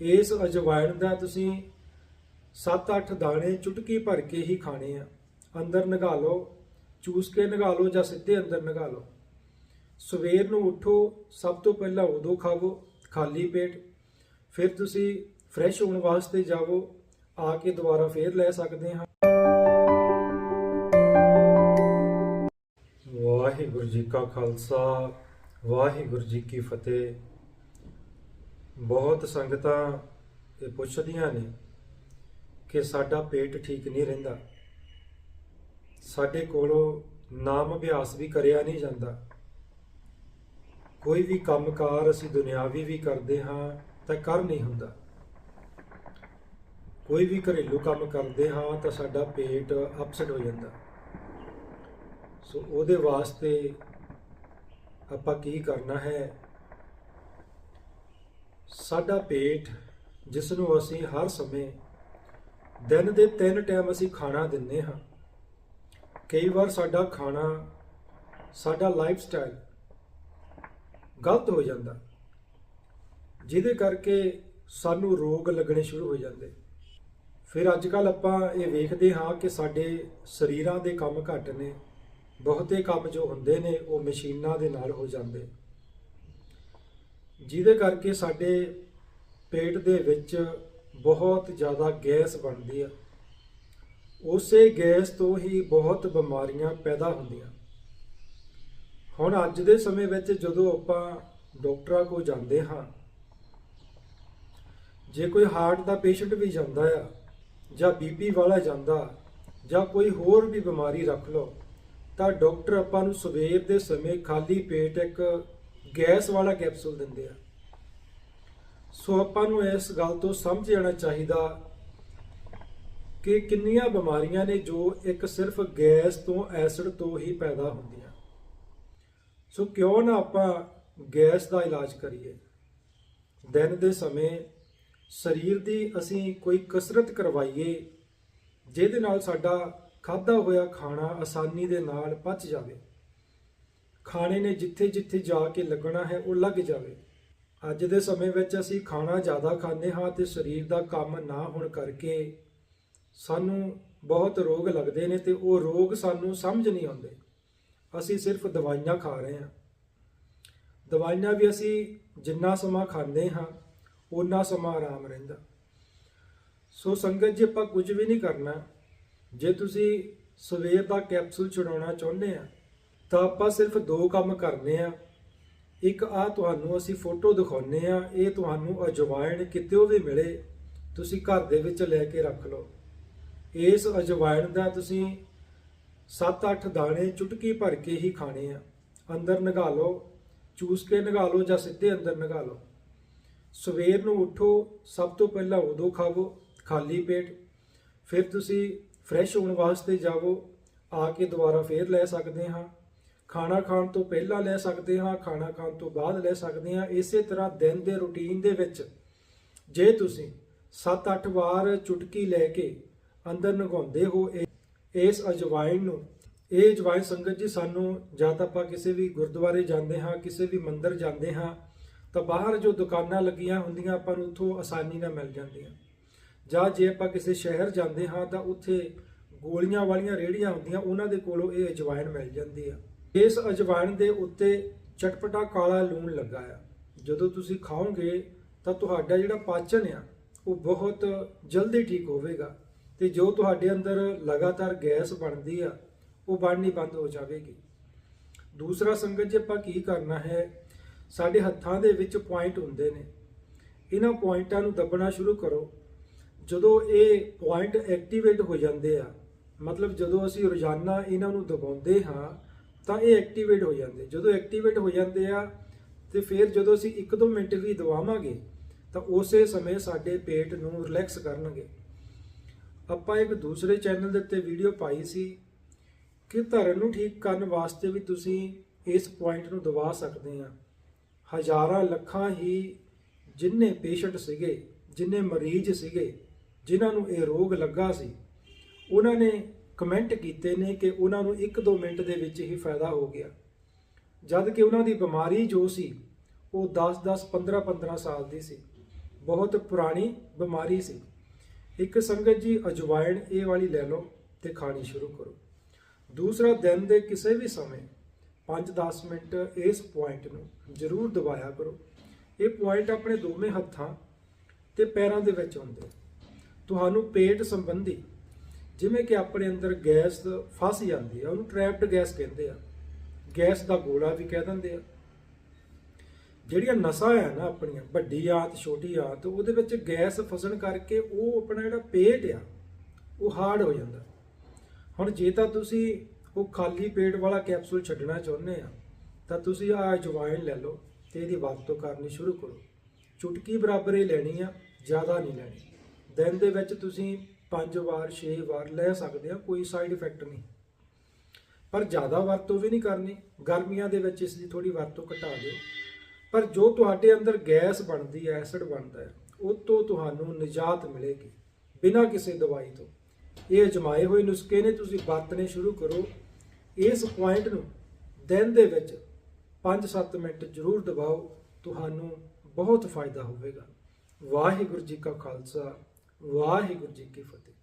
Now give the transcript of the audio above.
ਇਸ ਅਜਵਾਇਣ ਦਾ ਤੁਸੀਂ 7-8 ਦਾਣੇ ਚੁਟਕੀ ਭਰ ਕੇ ਹੀ ਖਾਣੇ ਆ। ਅੰਦਰ ਨਗਾ ਲਓ, ਚੂਸ ਕੇ ਨਗਾ ਲਓ ਜਾਂ ਸਿੱਧੇ ਅੰਦਰ ਨਗਾ ਲਓ। ਸਵੇਰ ਨੂੰ ਉੱਠੋ, ਸਭ ਤੋਂ ਪਹਿਲਾਂ ਉਦੋਂ ਖਾਵੋ, ਖਾਲੀ ਪੇਟ। ਫਿਰ ਤੁਸੀਂ ਫਰੈਸ਼ ਹੋਣ ਵਾਸਤੇ ਜਾਵੋ, ਆ ਕੇ ਦੁਬਾਰਾ ਫੇਰ ਲੈ ਸਕਦੇ ਹਾਂ। ਵਾਹਿਗੁਰੂ ਜੀ ਕਾ ਖਾਲਸਾ, ਵਾਹਿਗੁਰੂ ਜੀ ਕੀ ਫਤਿਹ। ਬਹੁਤ ਸੰਗਤਾਂ ਇਹ ਪੁੱਛਦੀਆਂ ਨੇ ਕਿ ਸਾਡਾ ਪੇਟ ਠੀਕ ਨਹੀਂ ਰਹਿੰਦਾ। ਸਾਡੇ ਕੋਲੋਂ ਨਾਮ ਅਭਿਆਸ ਵੀ ਕਰਿਆ ਨਹੀਂ ਜਾਂਦਾ। ਕੋਈ ਵੀ ਕੰਮਕਾਰ ਅਸੀਂ ਦੁਨਿਆਵੀ ਵੀ ਕਰਦੇ ਹਾਂ ਤਾਂ ਕਰ ਨਹੀਂ ਹੁੰਦਾ। ਕੋਈ ਵੀ ਘਰੇਲੂ ਕੰਮ ਕਰਦੇ ਹਾਂ ਤਾਂ ਸਾਡਾ ਪੇਟ ਅਪਸੈਟ ਹੋ ਜਾਂਦਾ। ਸੋ ਉਹਦੇ ਵਾਸਤੇ ਆਪਾਂ ਕੀ ਕਰਨਾ ਹੈ? ਸਾਡਾ ਪੇਟ ਜਿਸ ਨੂੰ ਅਸੀਂ ਹਰ ਸਮੇਂ ਦਿਨ ਦੇ ਤਿੰਨ ਟਾਈਮ ਅਸੀਂ ਖਾਣਾ ਦਿੰਨੇ ਹਾਂ। ਕਈ ਵਾਰ ਸਾਡਾ ਖਾਣਾ, ਸਾਡਾ ਲਾਈਫ ਸਟਾਈਲ ਗਲਤ ਹੋ ਜਾਂਦਾ, ਜਿਹਦੇ ਕਰਕੇ ਸਾਨੂੰ ਰੋਗ ਲੱਗਣੇ ਸ਼ੁਰੂ ਹੋ ਜਾਂਦੇ। ਫਿਰ ਅੱਜ ਕੱਲ ਆਪਾਂ ਇਹ ਵੇਖਦੇ ਹਾਂ ਕਿ ਸਾਡੇ ਸਰੀਰਾਂ ਦੇ ਕੰਮ ਘੱਟ ਨੇ, ਬਹੁਤੇ ਕੰਮ ਜੋ ਹੁੰਦੇ ਨੇ ਉਹ ਮਸ਼ੀਨਾਂ ਦੇ ਨਾਲ ਹੋ ਜਾਂਦੇ। ਜਿਹਦੇ ਕਰਕੇ ਸਾਡੇ ਪੇਟ ਦੇ ਵਿੱਚ ਬਹੁਤ ਜ਼ਿਆਦਾ ਗੈਸ ਬਣਦੀ ਆ। ਉਸੇ ਗੈਸ ਤੋਂ ਹੀ ਬਹੁਤ ਬਿਮਾਰੀਆਂ ਪੈਦਾ ਹੁੰਦੀਆਂ। ਹੁਣ ਅੱਜ ਦੇ ਸਮੇਂ ਵਿੱਚ ਜਦੋਂ ਆਪਾਂ ਡਾਕਟਰਾਂ ਕੋਲ ਜਾਂਦੇ ਹਾਂ, ਜੇ ਕੋਈ ਹਾਰਟ ਦਾ ਪੇਸ਼ੈਂਟ ਵੀ ਜਾਂਦਾ ਆ, ਜਾਂ ਬੀਪੀ ਵਾਲਾ ਜਾਂਦਾ, ਜਾਂ ਕੋਈ ਹੋਰ ਵੀ ਬਿਮਾਰੀ ਰੱਖ ਲਓ, ਤਾਂ ਡਾਕਟਰ ਆਪਾਂ ਨੂੰ ਸਵੇਰ ਦੇ ਸਮੇਂ ਖਾਲੀ ਪੇਟ ਇੱਕ ਗੈਸ ਵਾਲਾ ਕੈਪਸੂਲ ਦਿੰਦੇ ਆ। ਸੋ ਆਪਾਂ ਨੂੰ ਇਸ ਗੱਲ ਤੋਂ ਸਮਝ ਜਾਣਾ ਚਾਹੀਦਾ ਕਿ ਕਿੰਨੀਆਂ ਬਿਮਾਰੀਆਂ ਨੇ ਜੋ ਇੱਕ ਸਿਰਫ ਗੈਸ ਤੋਂ ਐਸਿਡ ਤੋਂ ਹੀ ਪੈਦਾ ਹੁੰਦੀਆਂ। ਸੋ ਕਿਉਂ ਨਾ ਆਪਾਂ ਗੈਸ ਦਾ ਇਲਾਜ ਕਰੀਏ। ਦਿਨ ਦੇ ਸਮੇਂ ਸਰੀਰ ਦੀ ਅਸੀਂ ਕੋਈ ਕਸਰਤ ਕਰਵਾਈਏ, ਜਿਹਦੇ ਨਾਲ ਸਾਡਾ ਖਾਦਾ ਹੋਇਆ ਖਾਣਾ ਆਸਾਨੀ ਦੇ ਨਾਲ ਪਚ ਜਾਵੇ। ਖਾਣੇ ਨੇ ਜਿੱਥੇ ਜਿੱਥੇ ਜਾ ਕੇ ਲੱਗਣਾ ਹੈ ਉਹ ਲੱਗ ਜਾਵੇ। ਅੱਜ ਦੇ ਸਮੇਂ ਵਿੱਚ ਅਸੀਂ ਖਾਣਾ ਜ਼ਿਆਦਾ ਖਾਂਦੇ ਹਾਂ ਤੇ ਸਰੀਰ ਦਾ ਕੰਮ ਨਾ ਹੋਣ ਕਰਕੇ ਸਾਨੂੰ ਬਹੁਤ ਰੋਗ ਲੱਗਦੇ ਨੇ ਤੇ ਉਹ ਰੋਗ ਸਾਨੂੰ ਸਮਝ ਨਹੀਂ ਆਉਂਦੇ। ਅਸੀਂ ਸਿਰਫ ਦਵਾਈਆਂ ਖਾ ਰਹੇ ਹਾਂ। ਦਵਾਈਆਂ ਵੀ ਅਸੀਂ ਜਿੰਨਾ ਸਮਾਂ ਖਾਂਦੇ ਹਾਂ ਉਨਾ ਸਮਾਂ ਆਰਾਮ ਰਹਿੰਦਾ। ਸੋ ਸੰਗਤ ਜੀ, ਆਪਾਂ ਕੁਝ ਵੀ ਨਹੀਂ ਕਰਨਾ। ਜੇ ਤੁਸੀਂ ਸਵੇਰ ਦਾ ਕੈਪਸੂਲ ਛੁਡਾਉਣਾ ਚਾਹੁੰਦੇ ਆ ਤਾਂ ਆਪਾਂ ਸਿਰਫ ਦੋ ਕੰਮ ਕਰਨੇ ਆ। ਇੱਕ ਆ ਤੁਹਾਨੂੰ ਅਸੀਂ ਫੋਟੋ ਦਿਖਾਉਨੇ ਆ। ਇਹ ਤੁਹਾਨੂੰ ਅਜਵਾਇਣ ਕਿਤੇ ਵੀ ਮਿਲੇ, ਤੁਸੀਂ ਘਰ ਦੇ ਵਿੱਚ ਲੈ ਕੇ ਰੱਖ ਲਓ। ਇਸ ਅਜਵਾਇਣ ਦਾ ਤੁਸੀਂ 7-8 ਦਾਣੇ ਚੁਟਕੀ ਭਰ ਕੇ ਹੀ ਖਾਣੇ ਆ। ਅੰਦਰ ਨਗਾ ਲਓ, ਚੂਸ ਕੇ ਨਗਾ ਲਓ ਜਾਂ ਸਿੱਧੇ ਅੰਦਰ ਨਗਾ ਲਓ। ਸਵੇਰ ਨੂੰ ਉੱਠੋ, ਸਭ ਤੋਂ ਪਹਿਲਾਂ ਉਦੋਂ ਖਾਵੋ, ਖਾਲੀ ਪੇਟ। ਫਿਰ ਤੁਸੀਂ ਫਰੈਸ਼ ਹੋਣ ਵਾਸਤੇ ਜਾਵੋ, ਆ ਕੇ ਦੁਬਾਰਾ ਫੇਰ ਲੈ ਸਕਦੇ ਹਾਂ। ਖਾਣਾ ਖਾਣ ਤੋਂ ਪਹਿਲਾਂ ਲੈ ਸਕਦੇ ਹਾਂ, ਖਾਣਾ ਖਾਣ ਤੋਂ ਬਾਅਦ ਲੈ ਸਕਦੇ ਹਾਂ। ਇਸੇ ਤਰ੍ਹਾਂ ਦਿਨ ਦੇ ਰੁਟੀਨ ਦੇ ਵਿੱਚ ਜੇ ਤੁਸੀਂ 7-8 ਵਾਰ ਚੁਟਕੀ ਲੈ ਕੇ ਅੰਦਰ ਨਗਾਉਂਦੇ ਹੋ ਇਹ- ਇਸ ਅਜਵਾਇਨ ਨੂੰ, ਇਹ ਅਜਵਾਇਨ ਸੰਗਤ ਜੀ ਸਾਨੂੰ ਜਾਂ ਤਾਂ ਆਪਾਂ ਕਿਸੇ ਵੀ ਗੁਰਦੁਆਰੇ ਜਾਂਦੇ ਹਾਂ, ਕਿਸੇ ਵੀ ਮੰਦਿਰ ਜਾਂਦੇ ਹਾਂ, ਤਾਂ ਬਾਹਰ ਜੋ ਦੁਕਾਨਾਂ ਲੱਗੀਆਂ ਹੁੰਦੀਆਂ ਆਪਾਂ ਨੂੰ ਉੱਥੋਂ ਆਸਾਨੀ ਨਾਲ ਮਿਲ ਜਾਂਦੀਆਂ। ਜਾਂ ਜੇ ਆਪਾਂ ਕਿਸੇ ਸ਼ਹਿਰ ਜਾਂਦੇ ਹਾਂ ਤਾਂ ਉੱਥੇ ਗੋਲੀਆਂ ਵਾਲੀਆਂ ਰੇਹੜੀਆਂ ਹੁੰਦੀਆਂ, ਉਹਨਾਂ ਦੇ ਕੋਲੋਂ ਇਹ ਅਜਵਾਇਨ ਮਿਲ ਜਾਂਦੀ ਆ। ਇਸ ਅਜਵਾਇਣ ਦੇ ਉੱਤੇ ਚਟਪਟਾ ਕਾਲਾ ਲੂਣ ਲੱਗਾ ਆ। ਜਦੋਂ ਤੁਸੀਂ ਖਾਓਗੇ ਤਾਂ ਤੁਹਾਡਾ ਜਿਹੜਾ ਪਾਚਨ ਆ, ਉਹ ਬਹੁਤ ਜਲਦੀ ਠੀਕ ਹੋਵੇਗਾ ਤੇ ਜੋ ਤੁਹਾਡੇ ਅੰਦਰ ਲਗਾਤਾਰ ਗੈਸ ਬਣਦੀ ਆ, ਉਹ ਬਣਨੀ ਬੰਦ ਹੋ ਜਾਵੇਗੀ। ਦੂਸਰਾ ਸੰਗਤ, ਜੇ ਆਪਾਂ ਕੀ ਕਰਨਾ ਹੈ, ਸਾਡੇ ਹੱਥਾਂ ਦੇ ਵਿੱਚ ਪੁਆਇੰਟ ਹੁੰਦੇ ਨੇ। ਇਹਨਾਂ ਪੁਆਇੰਟਾਂ ਨੂੰ ਦੱਬਣਾ ਸ਼ੁਰੂ ਕਰੋ। ਜਦੋਂ ਇਹ ਪੁਆਇੰਟ ਐਕਟੀਵੇਟ ਹੋ ਜਾਂਦੇ ਆ, ਮਤਲਬ ਜਦੋਂ ਅਸੀਂ ਰੋਜ਼ਾਨਾ ਇਹਨਾਂ ਨੂੰ ਦਬਾਉਂਦੇ ਹਾਂ ਤਾਂ ਇਹ ਐਕਟੀਵੇਟ ਹੋ ਜਾਂਦੇ। ਜਦੋਂ ਐਕਟੀਵੇਟ ਹੋ ਜਾਂਦੇ ਆ, ਤੇ ਫਿਰ ਜਦੋਂ ਅਸੀਂ 1-2 ਮਿੰਟ ਵੀ ਦਵਾਵਾਂਗੇ ਤਾਂ ਉਸੇ ਸਮੇਂ ਸਾਡੇ ਪੇਟ ਨੂੰ ਰਿਲੈਕਸ ਕਰਨਗੇ। ਆਪਾਂ ਇੱਕ ਦੂਸਰੇ ਚੈਨਲ ਦੇ ਉੱਤੇ ਵੀਡੀਓ ਪਾਈ ਸੀ ਕਿ ਧਰਨ ਨੂੰ ਠੀਕ ਕਰਨ ਵਾਸਤੇ ਵੀ ਤੁਸੀਂ ਇਸ ਪੁਆਇੰਟ ਨੂੰ ਦਵਾ ਸਕਦੇ ਆ। ਹਜ਼ਾਰਾਂ ਲੱਖਾਂ ਹੀ ਜਿੰਨੇ ਪੇਸ਼ੈਂਟ ਸੀਗੇ, ਜਿੰਨੇ ਮਰੀਜ਼ ਸੀਗੇ, ਜਿਨ੍ਹਾਂ ਨੂੰ ਇਹ ਰੋਗ ਲੱਗਾ ਸੀ, ਉਹਨਾਂ ਨੇ ਕਮੈਂਟ ਕੀਤੇ ਨੇ ਕਿ ਉਹਨਾਂ ਨੂੰ 1-2 ਮਿੰਟ ਦੇ ਵਿੱਚ ਹੀ ਫਾਇਦਾ ਹੋ ਗਿਆ। ਜਦ ਕਿ ਉਹਨਾਂ ਦੀ ਬਿਮਾਰੀ ਜੋ ਸੀ, ਉਹ 10-10 15-15 ਸਾਲ ਦੀ ਸੀ। ਬਹੁਤ ਪੁਰਾਣੀ ਬਿਮਾਰੀ ਸੀ। ਇੱਕ ਸੰਗਤ ਜੀ ਅਜਵਾਇਣ ਇਹ ਵਾਲੀ ਲੈ ਲਓ ਤੇ ਖਾਣੀ ਸ਼ੁਰੂ ਕਰੋ। ਦੂਸਰਾ ਦਿਨ ਦੇ ਕਿਸੇ ਵੀ ਸਮੇਂ 5-10 ਮਿੰਟ ਇਸ ਪੁਆਇੰਟ ਨੂੰ ਜ਼ਰੂਰ ਦਬਾਇਆ ਕਰੋ। ਇਹ ਪੁਆਇੰਟ ਆਪਣੇ ਦੋਵੇਂ ਹੱਥਾਂ ਤੇ ਪੈਰਾਂ ਦੇ ਵਿੱਚ ਹੁੰਦੇ ਤੁਹਾਨੂੰ ਪੇਟ ਸੰਬੰਧੀ ਜਿਵੇਂ ਕਿ ਆਪਣੇ ਅੰਦਰ ਗੈਸ ਫਸ ਜਾਂਦੀ ਆ, ਉਹਨੂੰ ਟ੍ਰੈਪਡ ਗੈਸ ਕਹਿੰਦੇ ਆ। ਗੈਸ ਦਾ ਗੋਲਾ ਵੀ ਕਹਿ ਦਿੰਦੇ ਆ। ਜਿਹੜੀਆਂ ਨਸਾਂ ਆ ਨਾ ਆਪਣੀਆਂ, ਵੱਡੀ ਆਤ ਛੋਟੀ ਆਤ ਉਹਦੇ ਵਿੱਚ ਗੈਸ ਫਸਣ ਕਰਕੇ ਉਹ ਆਪਣਾ ਜਿਹੜਾ ਪੇਟ ਆ, ਉਹ ਹਾਰਡ ਹੋ ਜਾਂਦਾ। ਹੁਣ ਜੇ ਤਾਂ ਤੁਸੀਂ ਉਹ ਖਾਲੀ ਪੇਟ ਵਾਲਾ ਕੈਪਸੂਲ ਛੱਡਣਾ ਚਾਹੁੰਦੇ ਆ, ਤਾਂ ਤੁਸੀਂ ਆ ਅਜਵਾਇਣ ਲੈ ਲਓ ਤੇ ਇਹਦੀ ਵਰਤੋਂ ਕਰਨੀ ਸ਼ੁਰੂ ਕਰੋ। ਚੁਟਕੀ ਬਰਾਬਰ ਹੀ ਲੈਣੀ ਆ, ਜ਼ਿਆਦਾ ਨਹੀਂ ਲੈਣੀ। ਦਿਨ ਦੇ ਵਿੱਚ ਤੁਸੀਂ 5 ਵਾਰ 6 ਵਾਰ ਲੈ ਸਕਦੇ ਆ, ਕੋਈ ਸਾਈਡ ਇਫੈਕਟ ਨਹੀਂ। ਪਰ ਜ਼ਿਆਦਾ ਵਰਤੋਂ ਵੀ ਨਹੀਂ ਕਰਨੀ। ਗਰਮੀਆਂ ਦੇ ਵਿੱਚ ਇਸ ਦੀ ਥੋੜੀ ਵਰਤੋਂ ਘਟਾ ਦਿਓ। ਪਰ ਜੋ ਤੁਹਾਡੇ ਅੰਦਰ ਗੈਸ ਬਣਦੀ ਹੈ ਐਸਿਡ ਬਣਦਾ ਹੈ, ਉਹ ਤੋਂ ਤੁਹਾਨੂੰ ਨਿਜਾਤ ਮਿਲੇਗੀ, ਬਿਨਾਂ ਕਿਸੇ ਦਵਾਈ ਤੋਂ। ਇਹ ਅਜਮਾਏ ਹੋਏ ਨੁਸਖੇ ਨੇ, ਤੁਸੀਂ ਵਰਤਣੇ ਸ਼ੁਰੂ ਕਰੋ। ਇਸ ਪੁਆਇੰਟ ਨੂੰ ਦਿਨ ਦੇ ਵਿੱਚ 5-7 ਮਿੰਟ ਜ਼ਰੂਰ ਦਬਾਓ। ਤੁਹਾਨੂੰ ਬਹੁਤ ਫਾਇਦਾ ਹੋਵੇਗਾ। ਵਾਹਿਗੁਰੂ ਜੀ ਕਾ ਖਾਲਸਾ। ਵਾਹਿਗੁਰੂ ਜੀ ਕੀ ਫਤਿਹ।